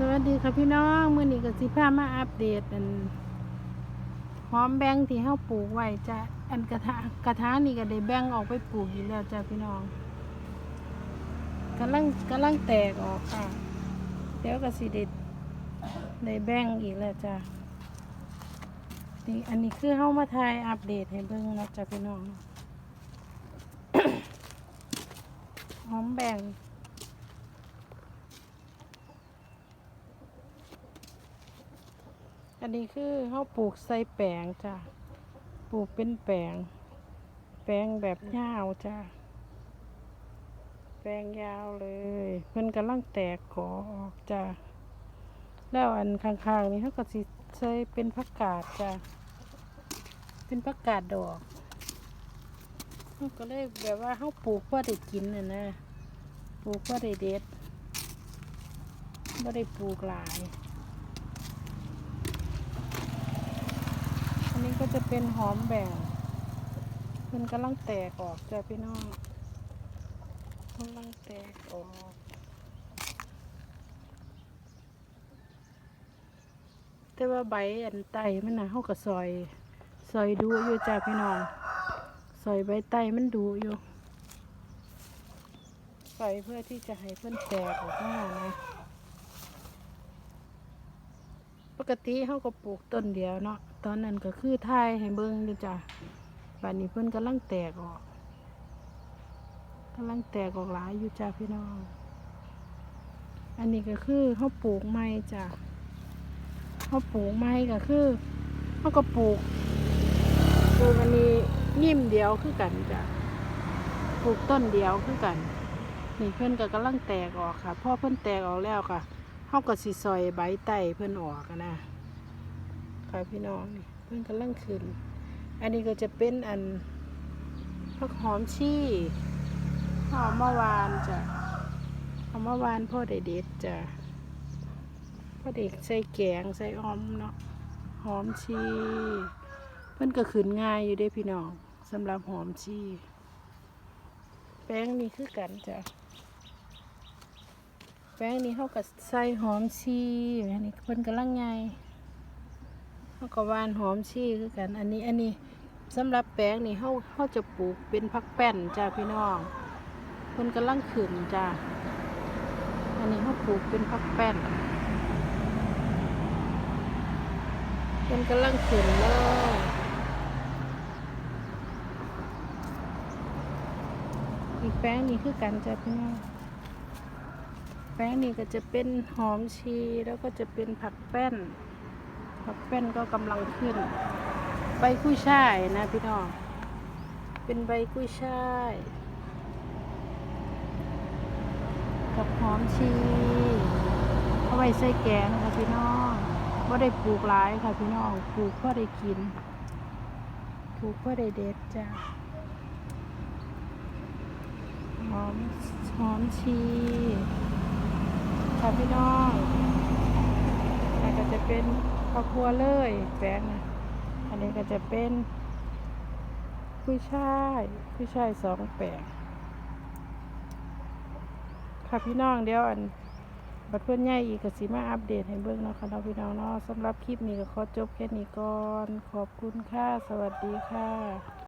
สวัสดีค่ะพี่น้องมื้อนี้ก็สิพามาอัปเดตอันหอมแบงที่เฮาปลูกไว้จ้ะอันกระถางกระถางนี่ก็ได้แบงออกไปปลูกอีกแล้วจ้ะพี่น้องกำลังกำลังแตกออกค่ะเดี๋ยวก็สิได้ได้แบงอีกแล้วจ้ะนี่อันนี้คือเฮามาถ่ายอัปเดตให้เบิ่งนะจ้ะพี่น้องหอมแบง อันนี้คือเขาปลูกใส่แปลงจ้ะ ปลูกเป็นแปลง แปลงแบบยาวจ้ะ แปลงยาวเลย เพิ่นกำลังแตกกอออกจ้ะ แล้วอันข้างๆนี้เขาก็สิใส่เป็นผักกาดจ้ะ เป็นผักกาดดอกเขาก็เลยแบบว่าเขาปลูกเพื่อได้กินน่ะนะ ปลูกเพื่อได้เด็ดไม่ได้ปลูกหลาย อันนี้ก็จะเป็นหอมแบ่งมันกำลังแตกออกจ้ะพี่น้องกำลังแตกออกแต่ว่าใบอันไตมันนะเขาก็ซอย ซอยดูอยู่จ้ะพี่น้องซอยใบไตมันดูอยู่ซอยเพื่อที่จะให้เพื่อนแตกออกมานะ ป กติเขาก็ปลูกต้นเดียวเนาะตอนนั้นก็คือทายให้เบิ้งอยู่จ้ะบัดนี้เพิ่นกำลังแตกออกกำลังแตกออกหลายอยู่จ้ะพี่น้อง อันนี้ก็คือเขาปลูกไม้จ้ะเขาปลูกไม้ก็คือเขาก็ปลูกปลูกอันนี้นิ่มเดียวคือกันจ้ะปลูกต้นเดียวคือกัน นี่เพิ่อนก็กำลังแตกออกค่ะพอเพิ่อนแตกออกแล้วค่ะ เขาก็สิซอยใบไต้เพื่อนออกนะค่ะพี่น้องนี่เพื่อนกำลังขึ้น อันนี้ก็จะเป็นอันผักหอมชี่หอมมะวานจ้ะหอมมะวานพ่อได้เด็ดจ้ะพ่อเด็กใส่แกงใส่ออมเนาะหอมชีเพื่อนก็ขึ้นง่ายอยู่ด้พี่น้องสำหรับหอมชีแป้งนี่คือกันจ้ะ แป้งนี้เขาก็ใส่หอมชีอันนี้เพิ่นกำลังไงเขาก็หวานหอมชีคือกัน อันนี้อันนี้สำหรับแป้งนี่เขาเขาจะปลูกเป็นพักแป้นจ้าพี่น้องเพิ่นกำลังขึ้นจ้าอันนี้เขาปลูกเป็นพักแป้นเพิ่นกำลังขึ้นเลยอีกแป้งนี้คือกันจ้าพี่น้อง แป้งนี่ก็จะเป็นหอมชีแล้วก็จะเป็นผักแป้น ผักแป้นก็กำลังขึ้น ใบกุ้ยช่ายนะพี่น้อง เป็นใบกุ้ยช่าย กับหอมชีเอาไว้ใส่แกงค่ะพี่น้องว่าได้ปลูกหลายค่ะพี่น้อง ปลูกเพื่อได้กิน ปลูกเพื่อได้เด็ดจ้ะหอมหอมชี ค่ะพี่น้องแล้วก็จะเป็นข้าวครัวเลยแป้งนะอันนี้ก็จะเป็นกุ้ยช่ายกุ้ยช่ายสองแปลงค่ะพี่น้องเดี๋ยวอันบัดเพื่อนใหญ่อีกก็สิมาอัปเดตให้เบิ่งเนาะค่ะเนาะพี่น้องเนาะสำหรับคลิปนี้ก็ขอจบแค่นี้ก่อน ขอบคุณค่ะ สวัสดีค่ะ